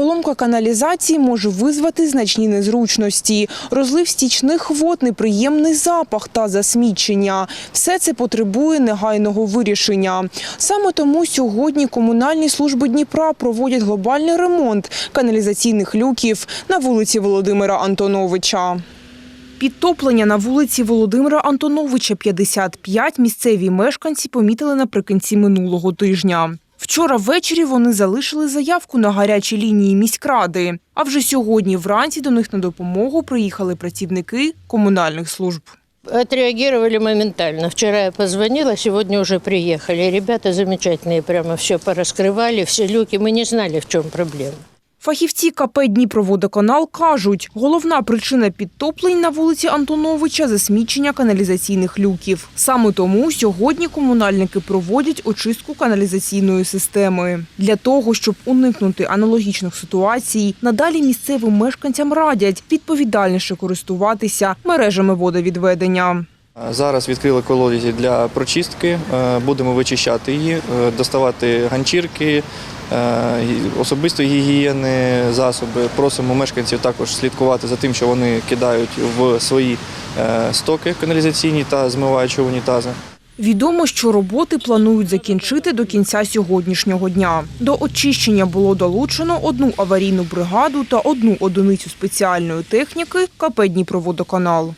Поломка каналізації може визвати значні незручності. Розлив стічних вод, неприємний запах та засмічення. Все це потребує негайного вирішення. Саме тому сьогодні комунальні служби Дніпра проводять глобальний ремонт каналізаційних люків на вулиці Володимира Антоновича. Підтоплення на вулиці Володимира Антоновича 55 місцеві мешканці помітили наприкінці минулого тижня. Вчора ввечері вони залишили заявку на гарячій лінії міськради. А вже сьогодні вранці до них на допомогу приїхали працівники комунальних служб. Отреагировали моментально. Вчера я позвонила, сегодня уже приехали. Ребята замечательные, прямо все пораскрывали, все люки. Мы не знали, в чем проблема. Фахівці КП «Дніпроводоканал» кажуть, головна причина підтоплень на вулиці Антоновича – засмічення каналізаційних люків. Саме тому сьогодні комунальники проводять очистку каналізаційної системи. Для того, щоб уникнути аналогічних ситуацій, надалі місцевим мешканцям радять відповідальніше користуватися мережами водовідведення. Зараз відкрили колодязі для прочистки. Е, Будемо вичищати її, е, доставати ганчірки, е, і особистої гігієни, засоби. Просимо мешканців також слідкувати за тим, що вони кидають в свої стоки каналізаційні та змиваючи унітази. Відомо, що роботи планують закінчити до кінця сьогоднішнього дня. До очищення було долучено одну аварійну бригаду та одну одиницю спеціальної техніки КП «Дніпроводоканал».